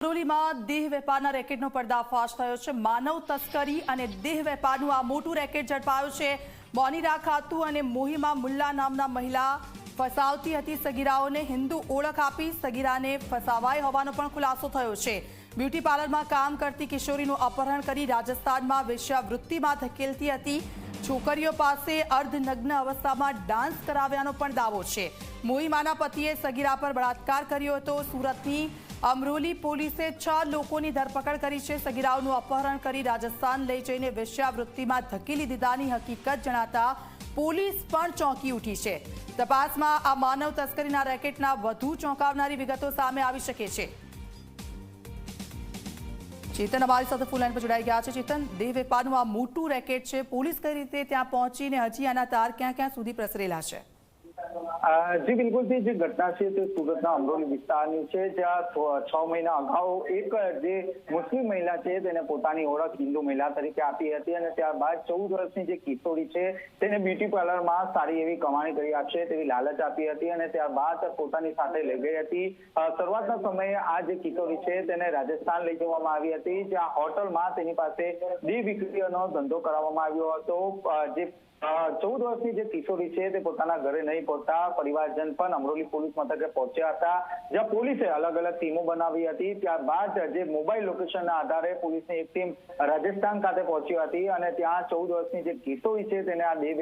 અમરોલીમાં દેહ વેપારના રેકેટનો પર્દાફાશ થયો છે. માનવ તસ્કરી અને દેહ વેપારનું આ મોટું રેકેટ ઝડપાયું છે. બોનીરા ખાતુ અને મોહિમા મુલ્લા નામના મહિલા ફસાવતી હતી. સગીરાઓને હિન્દુ ઓળખ આપી સગીરાને ફસાવાઈ હોવાનો પણ ખુલાસો થયો છે. બ્યુટી પાર્લરમાં કામ કરતી કિશોરીનું અપહરણ કરી રાજસ્થાનમાં વેશ્યાવૃત્તિમાં ધકેલતી હતી. છોકરીઓ પાસે અર્ધનગ્ન અવસ્થામાં ડાન્સ કરાવ્યાનો પણ દાવો છે. મોહિમાના પતિએ સગીરા પર બળાત્કાર કર્યો હતો. સુરતની અમરોલી પોલીસે છ લોકોની ધરપકડ કરી છે. સગીરાઓનું અપહરણ કરી રાજસ્થાન લઈ જઈને વેશ્યાવૃત્તિમાં ધકેલી દીધાની હકીકત જણાતા પોલીસ પણ ચોંકી ઉઠી છે. તપાસમાં આ માનવ તસ્કરીના રેકેટના વધુ ચોંકાવનારી વિગતો સામે આવી શકે છે. ચેતન અમારી સાથે ફૂલ લાઈન પર જોડાઈ ગયા છે. ચેતન, દેહ વેપારનું આ મોટું રેકેટ છે. પોલીસ કઈ રીતે ત્યાં પહોંચીને હજી આના તાર ક્યાં ક્યાં સુધી પ્રસરેલા છે? જી, બિલકુલ, જે ઘટના છે તે સુરતના અમરોલી વિસ્તારની છે, જ્યાં છ- મહિના અગાઉ એક જે મુસ્લિમ મહિલા છે તેને પોતાની ઓળખ હિન્દુ મહિલા તરીકે આપી હતી અને ત્યારબાદ ચૌદ વર્ષની જે કિશોરી છે તેને બ્યુટી પાર્લરમાં સારી એવી કમાણી કરી આપશે તેવી લાલચ આપી હતી અને ત્યારબાદ પોતાની સાથે લઈ ગઈ હતી. શરૂઆતના સમયે આ જે કિશોરી છે તેને રાજસ્થાન લઈ જવામાં આવી હતી, જ્યાં હોટલમાં તેની પાસે દી વિક્રીઓનો ધંધો કરાવવામાં આવ્યો હતો. જે ચૌદ વર્ષની જે કિશોરી છે તે પોતાના ઘરે નહીં પહોંચતા પરિવારજન પણ અમરોલી પોલીસ મથકે પહોંચ્યા હતા, જ્યાં પોલીસે અલગ અલગ ટીમો બનાવી હતી. ત્યારબાદ જે મોબાઈલ લોકેશનના આધારે પોલીસની એક ટીમ રાજસ્થાન ખાતે પહોંચી હતી અને ત્યાં ચૌદ વર્ષની જે કિશોરી છે તેને આ બે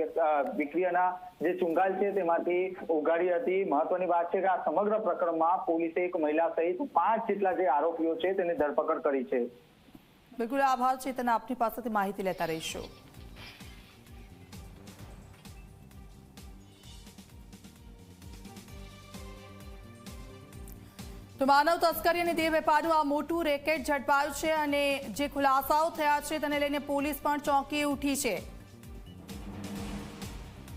વિક્રિયાના જે ચુંગાલ છે તેમાંથી ઉગાડી હતી. મહત્વની વાત છે કે આ સમગ્ર પ્રકરણમાં પોલીસે એક મહિલા સહિત પાંચ જેટલા જે આરોપીઓ છે તેની ધરપકડ કરી છે. બિલકુલ આભાર ચેતન આપની પાસેથી માહિતી લેતા રહીશું. તો માનવ તસ્કરી અને દેહ વેપારનું આ મોટું રેકેટ ઝડપાયું છે અને જે ખુલાસાઓ થયા છે તેને લઈને પોલીસ પણ ચોંકી ઉઠી છે.